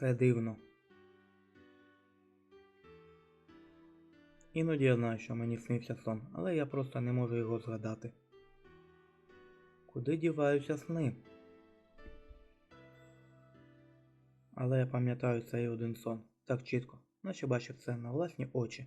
Це дивно. Іноді я знаю, що мені снився сон, але я просто не можу його згадати. Куди діваються сни? Але я пам'ятаю цей один сон так чітко, наче бачив це на власні очі.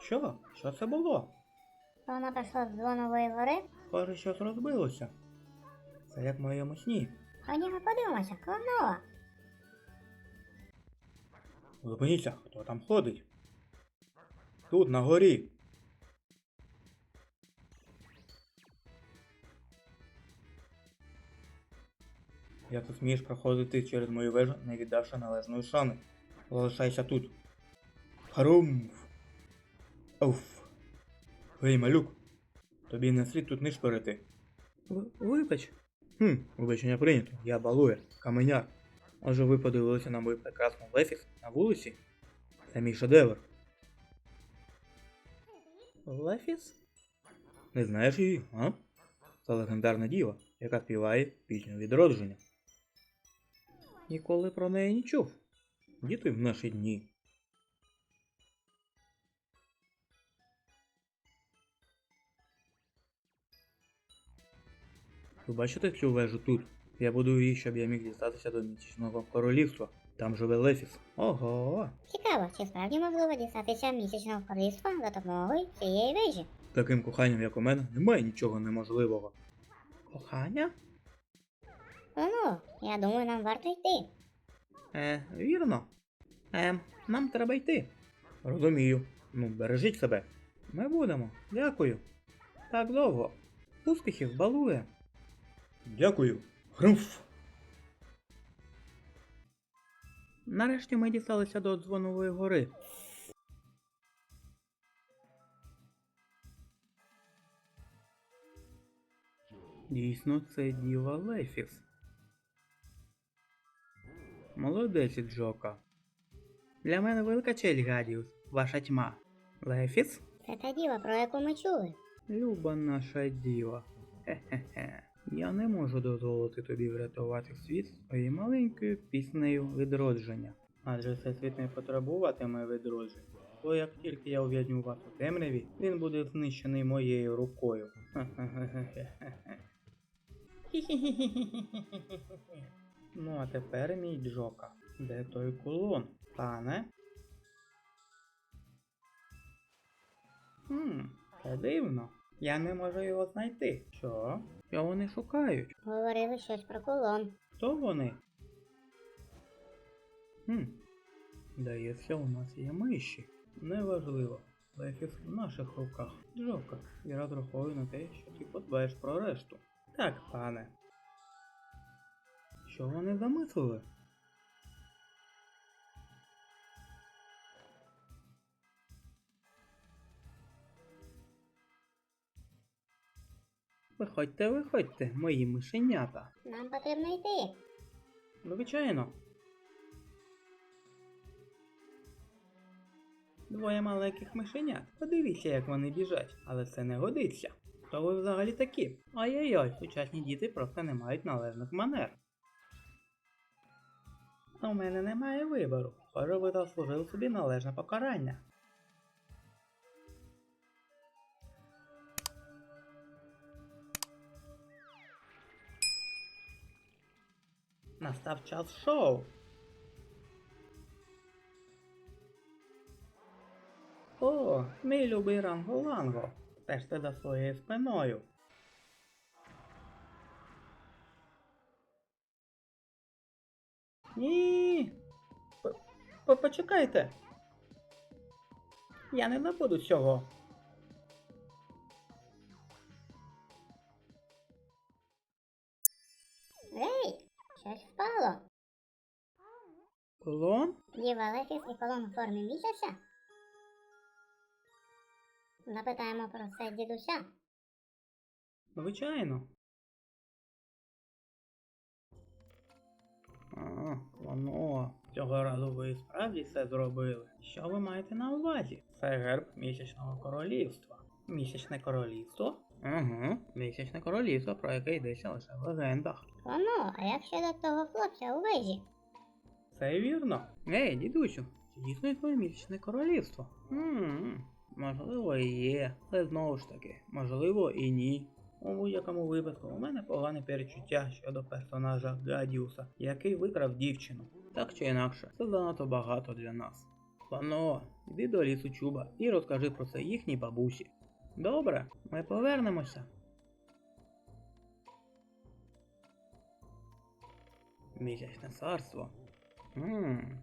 Що? Що це було? Вона прийшла з дзвонової гори. Схоже, щось розбилося. Це як в моєму сні. Ходімо подивимося, клонова. Зупиніться, хто там ходить? Тут, на горі. Як ти смієш проходити через мою вежу, не віддавши належної шани? Залишайся тут. Харумф. Оф. Гей, малюк. Тобі не слід тут не шпирити. Вибач. Хм, вибачення прийнято. Я балує, каменяр. Може ви подивилися на мою прекрасну Лефіс на вулиці? Це мій шедевр. Лефіс? Не знаєш її, а? Це легендарна діва, яка співає пісню відродження. Ніколи про неї не чув. Діти в наші дні. Ви бачите цю вежу тут? Я будую її, щоб я міг дістатися до місячного королівства. Там живе Лефіс. Ого. Цікаво, чи справді можливо дістатися місячного королівства за допомогою цієї вежі? Таким коханням, як у мене, немає нічого неможливого. Кохання? Ну, я думаю, нам варто йти. Е, вірно. Ем, нам треба йти. Розумію. Ну, бережіть себе. Ми будемо. Дякую. Так довго. Успіхів балує. Дякую. Хрумф. Нарешті ми дісталися до дзвонової гори. Дійсно, це діва Лефіс. Молодець, Джока. Для мене велика честь, Гадіус, ваша тьма. Лефіс? Це та діва, про яку ми чули. Люба наша діва. Хе-хе-хе. Я не можу дозволити тобі врятувати світ своєю маленькою піснею відродження. Адже світ не потребуватиме відродження. То як тільки я ув'язню вас у темряві, він буде знищений моєю рукою. Ну а тепер мій Джока. Де той кулон, пане? Хм, це дивно. Я не можу його знайти. Що? Що вони шукають? Говорили щось про кулон. Хто вони? Хм. Здається, у нас є миші. Неважливо. Лефіс в наших руках. Джока, я розраховую на те, що ти подбаєш про решту. Так, пане. Що вони замислили? Виходьте, виходьте, мої мишенята. Нам потрібно йти. Звичайно. Двоє маленьких мишенят. Подивіться, як вони біжать, але це не годиться. Хто ви взагалі такі? Ай-яй-яй, сучасні діти просто не мають належних манер. У мене немає вибору. Схоже, ви заслужили собі належне покарання. Настав час шоу. О, мій любий Ранго-Ланго. Стежте за своєю спиною. Ні. Почекайте. Я не забуду цього. Діва Лефіс і колон формі місяця? Запитаємо про це дідуся. Звичайно. А, воно. Цього разу ви справді все зробили. Що ви маєте на увазі? Це герб місячного королівства. Місячне королівство? Угу, місячне королівство, про яке йдеться лише в легендах. Воно, а як щодо того хлопця у вежі? Це вірно. Ей, дідусю, чи дійсно існує місячне королівство? Хм, можливо і є, але знову ж таки, можливо і ні. У будь-якому випадку у мене погане перечуття щодо персонажа Гадіуса, який викрав дівчину. Так чи інакше, це занадто багато для нас. Пано, йди до лісу чуба і розкажи про це їхній бабусі. Добре, ми повернемося. Місячне царство. Ммм,